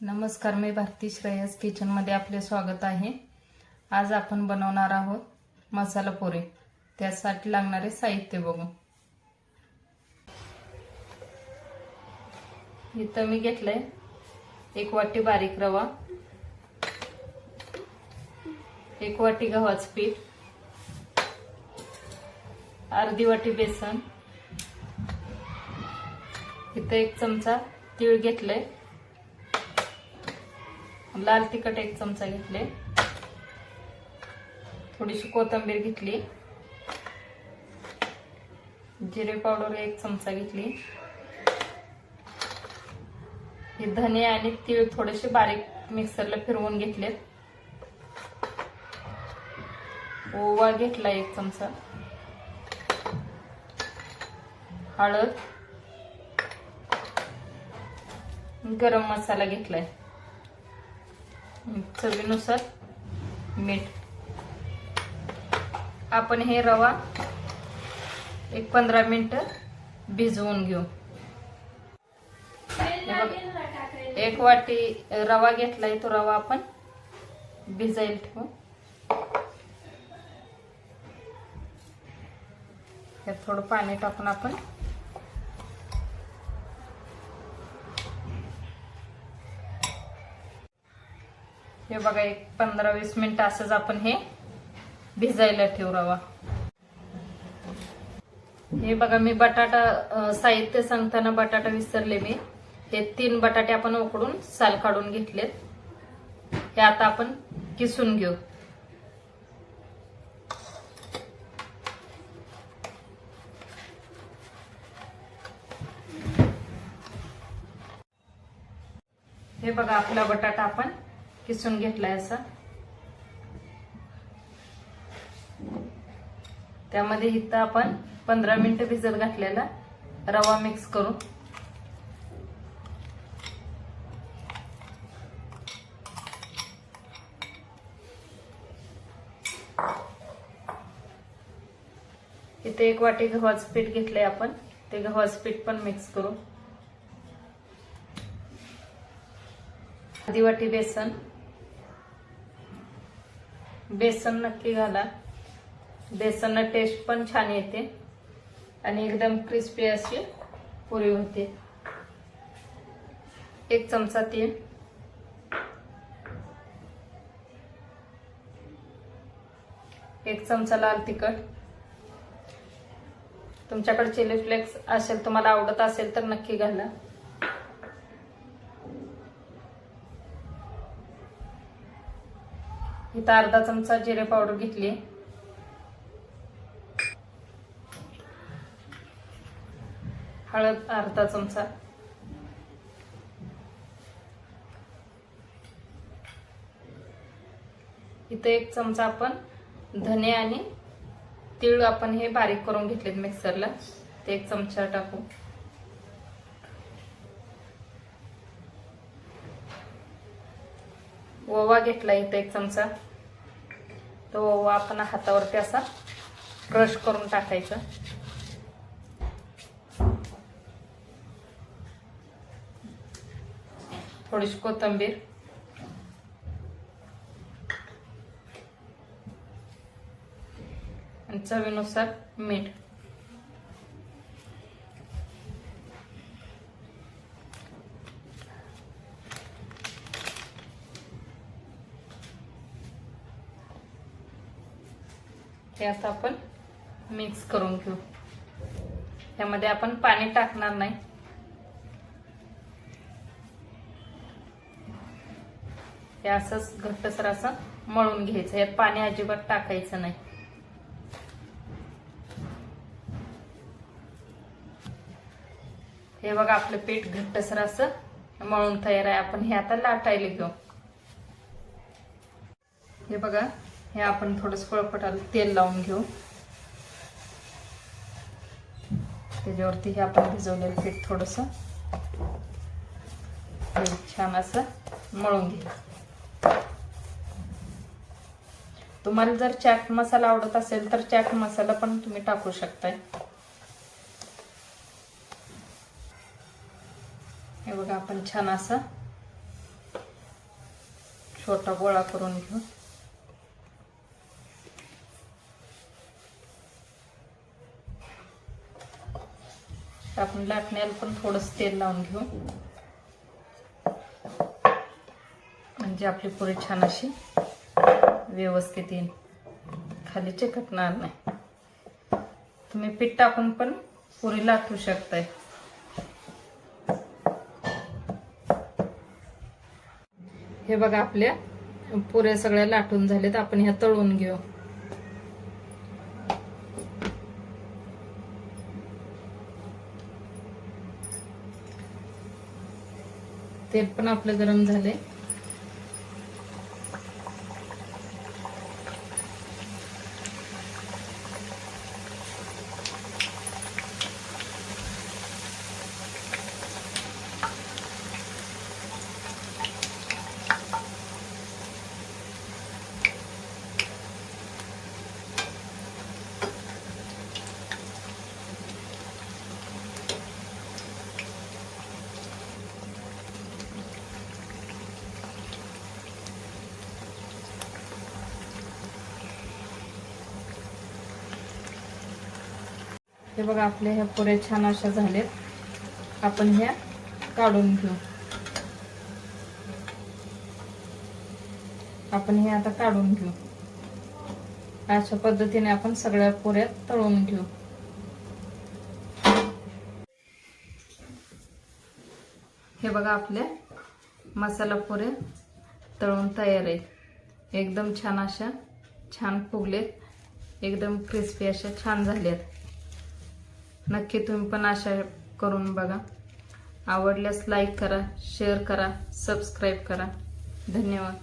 नमस्कार मी भारती श्रेयस. किचनमध्ये आपले स्वागत आहे. आज आपण बनवणार आहोत मसाला पोरे. त्यासाठी लागणारे साहित्य बघू. इथं मी घेतलंय एक वाटी बारीक रवा एक वाटी गव्हाचं पीठ अर्धी वाटी बेसन. इथं एक चमचा तीळ घेतलंय. लाल तिखट एक चमचा घेतले. थोडीशी कोथिंबीर घेतली. जिरे पावडर एक चमचा घेतली. हे धने आणि तीळ थोडेसे बारीक मिक्सरला फिरवून घेतले ओवा घेतला एक चमचा. हळद. गरम मसाला घेतलाय. चवीनुसार मीठ. आपण हे रवा एक पंधरा मिनिट भिजवून घेऊ. एक वाटी रवा घेतलाय तो रवा आपण भिजायला ठेवू. त्यात थोडं पाणी टाकून आपण हे बघा एक पंधरा वीस मिनिट असंच आपण हे भिजायला ठेवू रवा. हे बघा मी बटाटा साहित्य सांगताना बटाटा विसरले मी. हे तीन बटाटे आपण उकडून साल काढून घेतलेत. हे आता आपण किसून घेऊ. हे बघा आपला बटाटा आपण किसून घेतलाय असा. त्यामध्ये इथं आपण पंधरा मिनिट भिजत घातलेला रवा मिक्स करू. इथे एक वाटी गव्हाचं पीठ घेतलंय आपण. ते गव्हाचं पीठ पण मिक्स करू. आधी वाटी बेसन. बेसन नक्की घाला. बेसन टेस्ट पण छान येते. आणि एकदम क्रिस्पी अशी पुरी होते. एक चमचा तेल एक चमचा लाल तिखट. तुमच्याकडे चिली फ्लेक्स असेल तुम्हाला आवडत असेल तर नक्की घाला. इथं अर्धा चमचा जिरे पावडर घेतली. हळद अर्धा चमचा. इथं एक चमचा आपण धने आणि तीळ आपण हे बारीक करून घेतलेत मिक्सरला. ते एक चमचा टाकू. ओवा घेतला इथं एक चमचा. तो ओवा आपण हातावरती असा क्रश करून टाकायचा. थोडीशी कोथिंबीर. आणि चवीनुसार मीठ. हे असं आपण मिक्स करून घेऊ. त्यामध्ये आपण पाणी टाकणार नाही. हे असंच घट्टसर असं मळून घ्यायचं. यात पाणी अजिबात टाकायचं नाही. हे बघा आपलं पीठ घट्टसर असं मळून तयार आहे. आपण हे आता लाटायला घेऊ. हे बघा हे आपण थोडंसं फळफटाला तेल लावून घेऊ. त्याच्यावरती हे आपण भिजवलेलं पीठ थोडस. छान असं मळून घे. तुम्हाला जर चाट मसाला आवडत असेल तर चाट मसाला पण तुम्ही टाकू शकताय. हे बघा आपण छान असं छोटा गोळा करून घेऊ. आपण लाटण्याला पण थोडंसं तेल लावून घेऊ. म्हणजे आपली पुरी छान अशी व्यवस्थित येईल. खाली चिकटणार नाही. तुम्ही पीठ टाकून पण पुरी लाटू शकताय. हे बघा आपल्या पुऱ्या सगळ्या लाटून झाल्यात. आपण ह्या तळून घेऊ. तेल पण आपलं गरम झालंय. हे बघा आपल्या ह्या पुरे छान अशा झाल्यात आपण ह्या काढून घेऊ. आपण हे आता काढून घेऊ. अशा पद्धतीने आपण सगळ्या पुऱ्या तळून घेऊ. हे बघा आपल्या मसाला पुरे तळून तयार आहेत. एकदम छान अशा छान फुगलेत. एकदम क्रिस्पी अशा छान झाल्यात नक्की तुम्ही पण अशा करून बघा. आवडल्यास लाईक करा शेअर करा सबस्क्राईब करा. धन्यवाद.